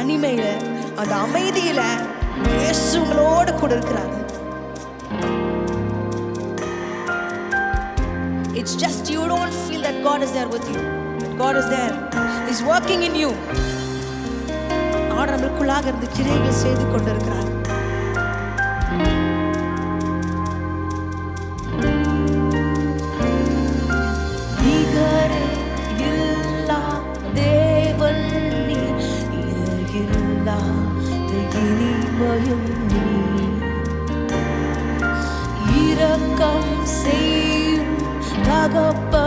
தனிமையில அந்த அமைதியில இயேசுங்களோட கூட இருக்கிறாரு It's just you don't feel that God is there with you. But God is there. He's working in you. அவர் நம்மளுக்குள்ளாக இருந்து கிரியைகள் செய்து கொண்டிருக்கிறார் இனிமையும் நீர். இரக்கம் செய்யும் தகப்பன்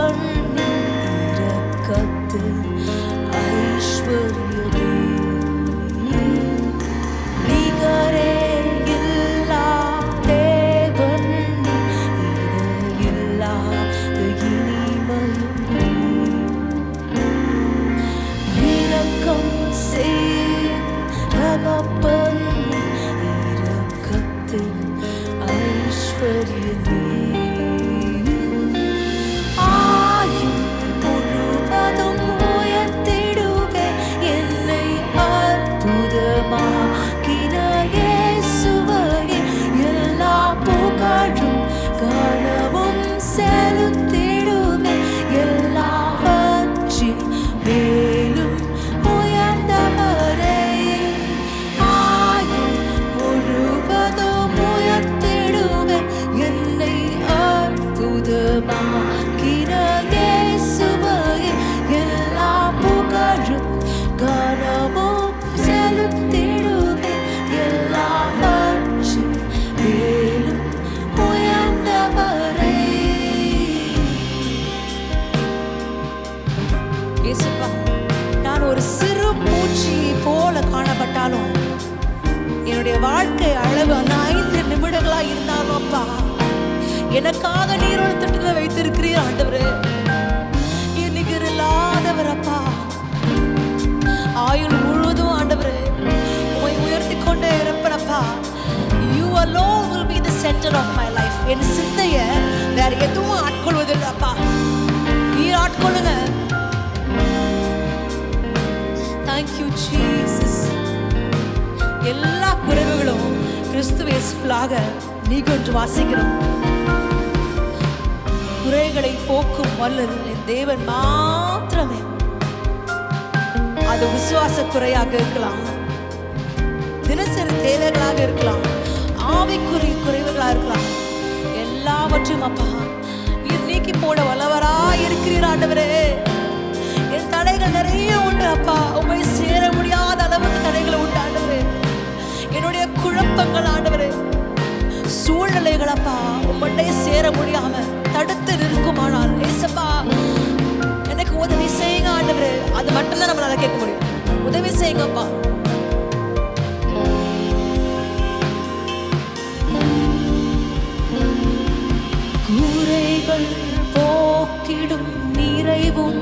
இயேசுப்பா நான் ஒரு சிறு பூச்சி போல காணப்பட்டாலும் என்னுடைய வாழ்க்கை அளவு அந்த ஐந்து நிமிடங்களா இருந்தாலும் அப்பா எனக்காக நீரோட திட்டத்தை வைத்திருக்கிறீர் ஆண்டவர். இன்னைக்கு இல்லாதவர் அப்பா. ஆயுள் முழுவதும் ஆண்டவர் உமை உயர்த்தி கொண்டே இருப்பனப்பா you alone will be the center of my life. என் சிந்தைய வேற எல்லா குறைவுகளும் கிறிஸ்துவ இயேசுக்குள்ளாக நீங்க ஒன்று வாசிக்கிறோம். குறைகளை போக்கும் வல்லல் என் தேவன் மாத்திரமே. அது விசுவாச குறையாக இருக்கலாம். தினசரி தேவைகளாக இருக்கலாம். ஆவிக்குறி குறைவுகளாக இருக்கலாம். எல்லாவற்றையும் அப்பா நீர் நீக்கி போட வல்லவரா இருக்கிறீர் ஆண்டவரே. என் தடைகள் நிறைய உண்டு அப்பா உண்மை சேர முடியாத அளவுக்கு தடைகளை உண்டு என்னுடைய குழப்பங்கள் ஆண்டவரே. சூழ்நிலைகள் அப்பா உம்மட்டே சேர முடியாம தடுத்து நிற்குமானால் ஏசப்பா எனக்கு உதவி செய்யுங்க ஆண்டவரே. அது மட்டும்தான் நம்மளால கேட்க முடியும். உதவி செய்யுங்கப்பா. கூரைகள் போக்கிடும் நிறைவும்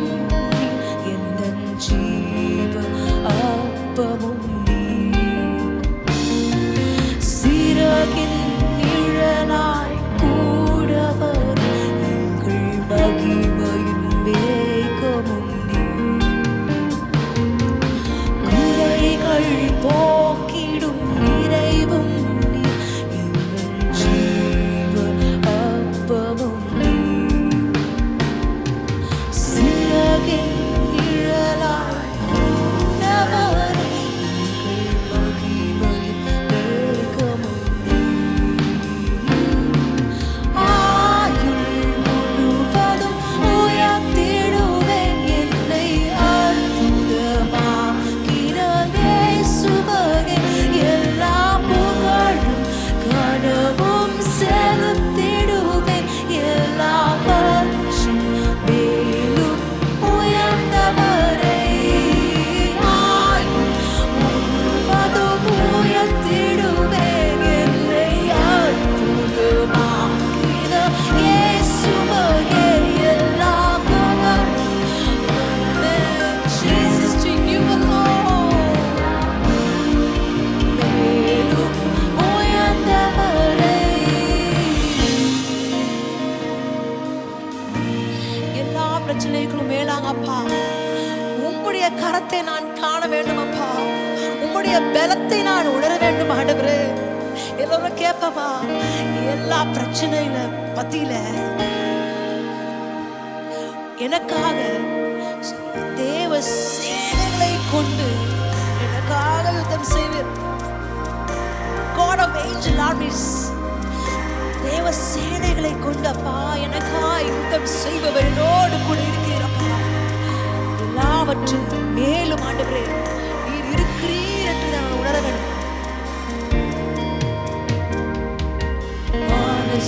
பிரச்சனைகளும் மேலாக அப்பா. உம்முடைய கரத்தை நான் காண வேண்டும் அப்பா. உம்முடைய பலத்தை நான் உணர வேண்டும் ஆண்டவரே. எல்லாரும் கேட்பவா எல்லா பிரச்சனையில பத்தியில எனக்காக தேவ சேவைகளை கொண்டு எனக்காக யுத்தம் செய்வீர் God of angel armies. தேவ சேனைகளை கொண்டப்பா எனக்காய் யுத்தம் செய்பவர் என்னோடு கூட இருக்கிறப்பா எல்லாவற்றும் மேலும் ஆண்டவரே நீர் இருக்கிறீர் என்று நான் உணர வேண்டும்.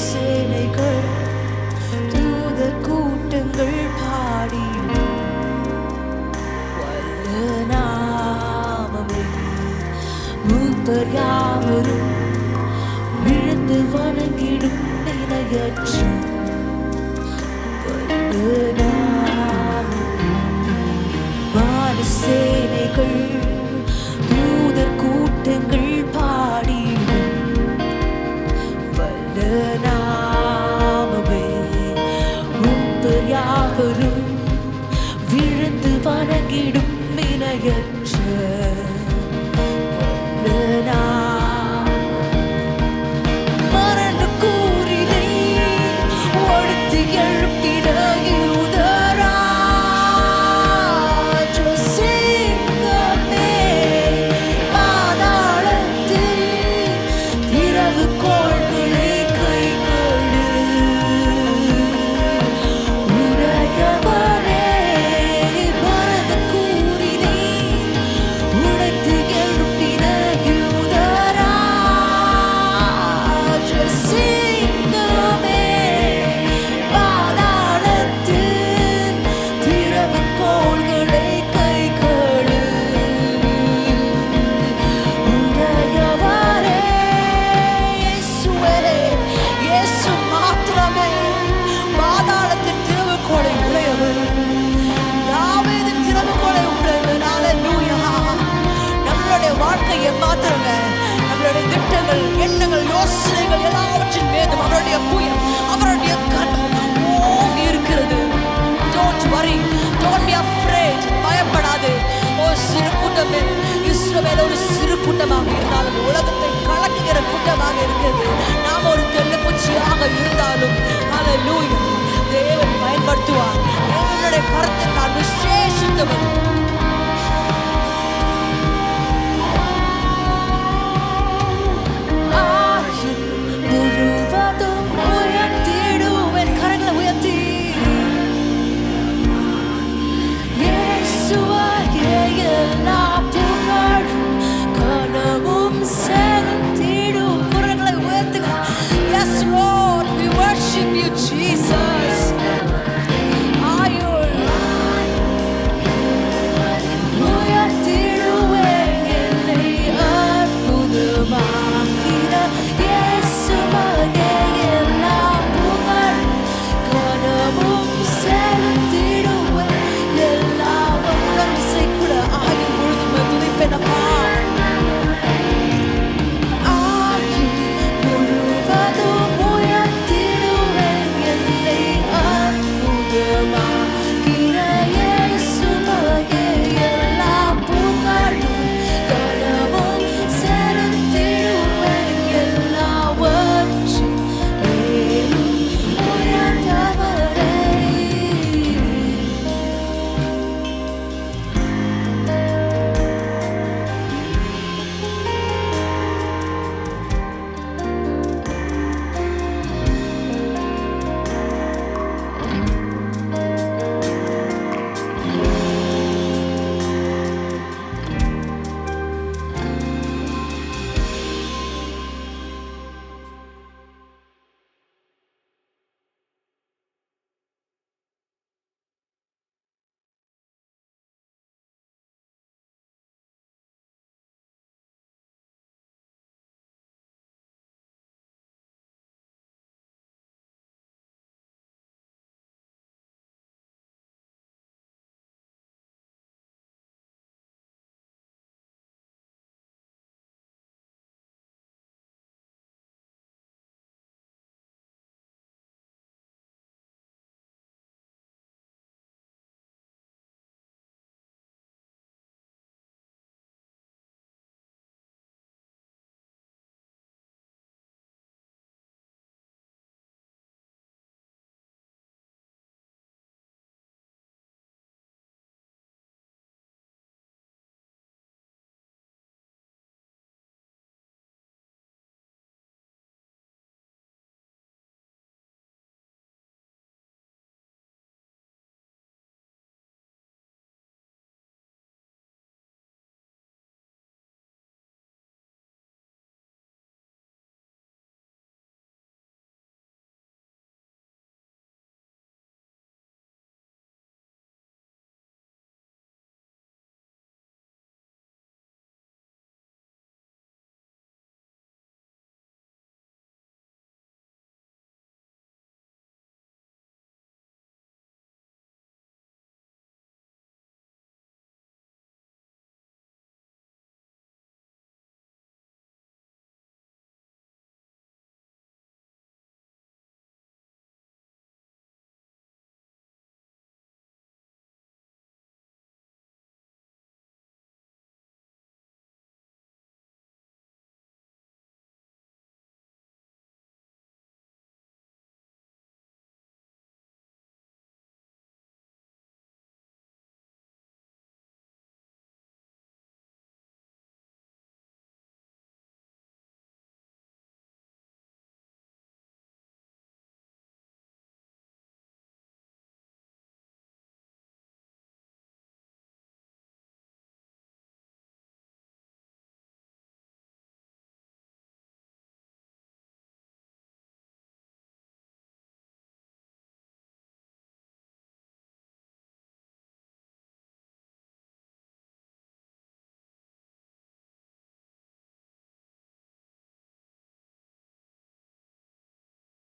சேனைகள் தூத கூட்டங்கள் பாடியும் வல்ல நாமமே. மூப்பர் யாவரும் வந்து வணங்கிடும் நிலையற்று சேனைகள் தூதர் கூட்டங்கள் பாடிடும் வல்ல நாமமே மூப்பர் யாவரும் விழுந்து வணங்கிடும் இணையற்ற பிரச்சனைகள் எல்லாவற்றின் மீதும் அவருடைய புயல் அவருடைய கரம் ஓங்கி இருக்கிறது. Don't worry don't be afraid பயப்படாது. ஓ சிறு கூட்டமே இஸ்ரோவேல ஒரு சிறு கூட்டமாக இருந்தாலும் உலகத்தை கலக்குகிற கூட்டமாக இருக்கிறது. நாம் ஒரு தெல்லுக்குச்சியாக இருந்தாலும் ஹalleluya தேவன் பயன்படுத்துவார். தேவனுடைய கருத்தில் நான் விசேஷித்தவன்.